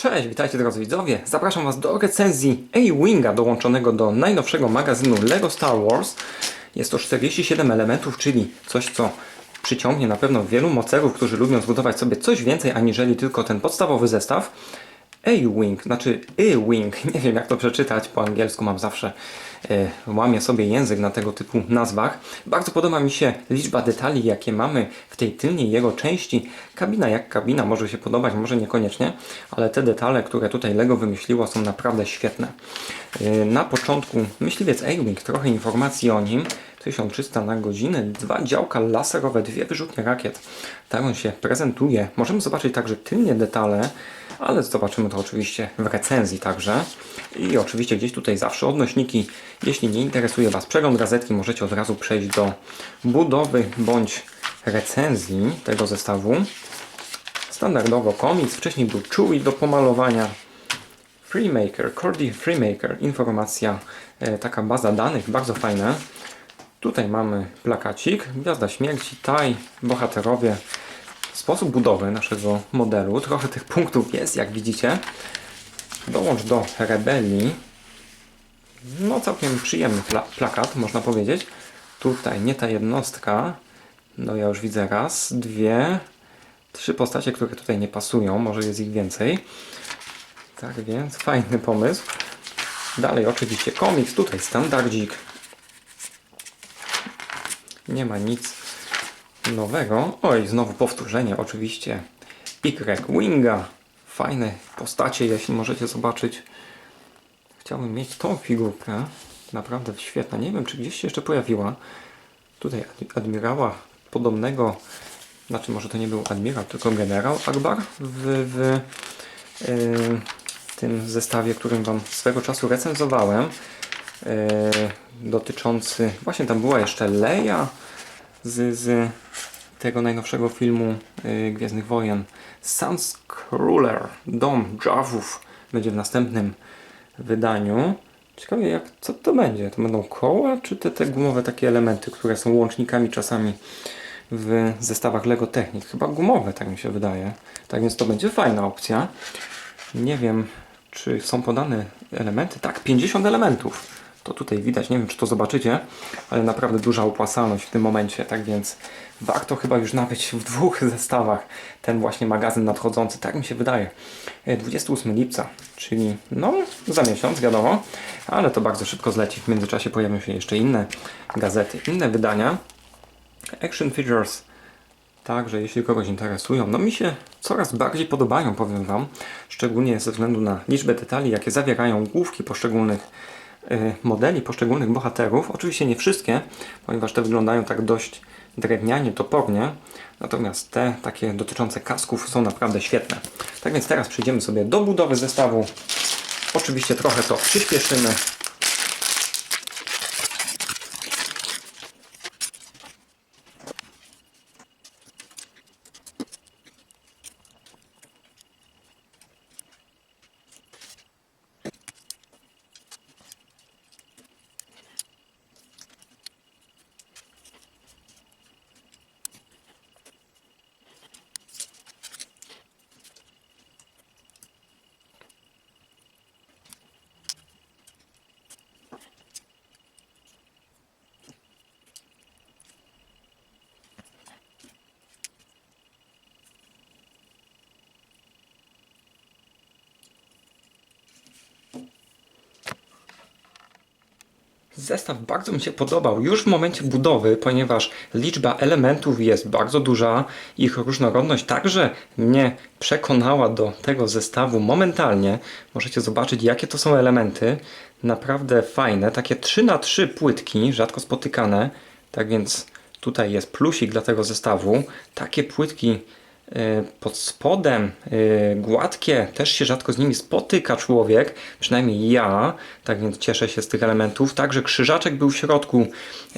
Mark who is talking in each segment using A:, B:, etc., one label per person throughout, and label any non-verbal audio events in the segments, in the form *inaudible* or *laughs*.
A: Cześć, witajcie drodzy widzowie. Zapraszam Was do recenzji A-Winga dołączonego do najnowszego magazynu LEGO Star Wars. Jest to 47 elementów, czyli coś, co przyciągnie na pewno wielu mocerów, którzy lubią zbudować sobie coś więcej aniżeli tylko ten podstawowy zestaw. A-Wing, znaczy A-Wing, *laughs* nie wiem jak to przeczytać, po angielsku mam zawsze, e, łamię sobie język na tego typu nazwach. Bardzo podoba mi się liczba detali, jakie mamy w tej tylnej jego części. Kabina jak kabina może się podobać, może niekoniecznie, ale te detale, które tutaj LEGO wymyśliło są naprawdę świetne. E, na początku myśliwiec A-Wing, trochę informacji o nim. 1300 na godzinę, dwa działka laserowe, dwie wyrzutnie rakiet. Tak on się prezentuje. Możemy zobaczyć także tylnie detale, ale zobaczymy to oczywiście w recenzji także. I oczywiście gdzieś tutaj zawsze odnośniki. Jeśli nie interesuje Was przegląd gazetki, możecie od razu przejść do budowy bądź recenzji tego zestawu. Standardowo komiks, wcześniej był Chewie do pomalowania. Freemaker, Cordy Freemaker, informacja, e, taka baza danych, bardzo fajna. Tutaj mamy plakacik, Gwiazda Śmierci, Taj, bohaterowie, sposób budowy naszego modelu. Trochę tych punktów jest, jak widzicie. Dołącz do rebelii. No całkiem przyjemny pla plakat, można powiedzieć. Tutaj nie ta jednostka. No ja już widzę raz, dwie, trzy postacie, które tutaj nie pasują. Może jest ich więcej. Tak więc fajny pomysł. Dalej oczywiście komiks, tutaj standardzik. Nie ma nic nowego. Oj, znowu powtórzenie oczywiście. Y Winga. Fajne postacie, jeśli możecie zobaczyć. Chciałbym mieć tą figurkę. Naprawdę świetna. Nie wiem, czy gdzieś się jeszcze pojawiła. Tutaj ad- admirała podobnego, znaczy może to nie był admirał, tylko generał Akbar w, w yy, tym zestawie, którym Wam swego czasu recenzowałem. Yy, dotyczący, właśnie tam była jeszcze Leia z, z tego najnowszego filmu yy, Gwiezdnych Wojen. Sunscrawler, Dom Javów będzie w następnym wydaniu. Ciekawie jak, co to będzie? To będą koła, czy te, te gumowe takie elementy, które są łącznikami czasami w zestawach Lego Technic? Chyba gumowe, tak mi się wydaje. Tak więc to będzie fajna opcja. Nie wiem, czy są podane elementy. Tak, 50 elementów. To tutaj widać, nie wiem czy to zobaczycie, ale naprawdę duża opłacalność w tym momencie, tak więc warto chyba już nabyć w dwóch *laughs* zestawach ten właśnie magazyn nadchodzący, tak mi się wydaje. E, 28 lipca, czyli no za miesiąc wiadomo, ale to bardzo szybko zleci. W międzyczasie pojawią się jeszcze inne gazety, inne wydania. Action Figures Także jeśli kogoś interesują, no mi się coraz bardziej podobają, powiem Wam, szczególnie ze względu na liczbę detali, jakie zawierają główki poszczególnych modeli, poszczególnych bohaterów. Oczywiście nie wszystkie, ponieważ te wyglądają tak dość drewnianie, topornie, natomiast te takie dotyczące kasków są naprawdę świetne. Tak więc teraz przejdziemy sobie do budowy zestawu. Oczywiście trochę to przyspieszymy, Zestaw bardzo mi się podobał już w momencie budowy, ponieważ liczba elementów jest bardzo duża, ich różnorodność także mnie przekonała do tego zestawu momentalnie. Możecie zobaczyć, jakie to są elementy. Naprawdę fajne, takie 3 na 3 płytki, rzadko spotykane. Tak więc tutaj jest plusik dla tego zestawu. Takie płytki pod spodem, e, gładkie, też się rzadko z nimi spotyka człowiek, przynajmniej ja, tak więc cieszę się z tych elementów. Także krzyżaczek był w środku.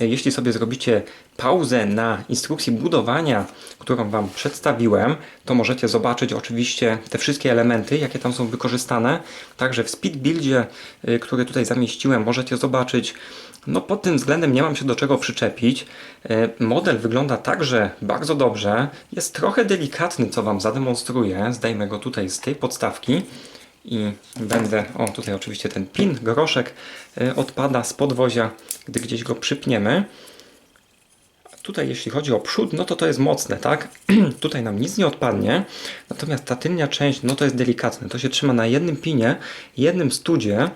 A: E, Jeśli sobie zrobicie pauzę na instrukcji budowania, którą Wam przedstawiłem, to możecie zobaczyć oczywiście te wszystkie elementy, jakie tam są wykorzystane. Także w speed buildzie, y, który tutaj zamieściłem, możecie zobaczyć No pod tym względem nie mam się do czego przyczepić. Model wygląda także bardzo dobrze. Jest trochę delikatny, co Wam zademonstruję. Zdejmę go tutaj z tej podstawki i będę... O, tutaj oczywiście ten pin, groszek e, odpada z podwozia, gdy gdzieś go przypniemy. Tutaj jeśli chodzi o przód, no to to jest mocne, tak? *clears throat* Tutaj nam nic nie odpadnie. Natomiast ta tylnia część, no to jest delikatne. To się trzyma na jednym pinie, jednym studzie,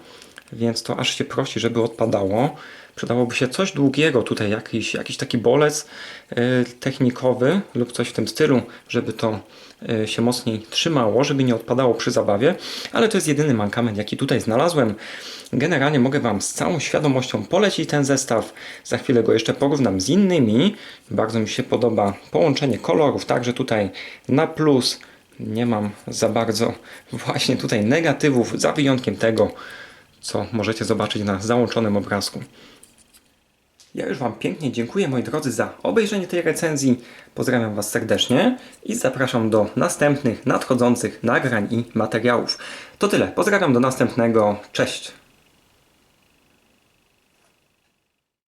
A: więc to aż się prosi, żeby odpadało. Przydałoby się coś długiego, tutaj jakiś, jakiś taki bolec yy, technikowy lub coś w tym stylu, żeby to yy, się mocniej trzymało, żeby nie odpadało przy zabawie, ale to jest jedyny mankament, jaki tutaj znalazłem. Generalnie mogę Wam z całą świadomością polecić ten zestaw. Za chwilę go jeszcze porównam z innymi. Bardzo mi się podoba połączenie kolorów, także tutaj na plus nie mam za bardzo *laughs* właśnie tutaj negatywów, za wyjątkiem tego, co możecie zobaczyć na załączonym obrazku. Ja już Wam pięknie dziękuję, moi drodzy, za obejrzenie tej recenzji. Pozdrawiam Was serdecznie i zapraszam do następnych nadchodzących nagrań i materiałów. To tyle. Pozdrawiam do następnego. Cześć.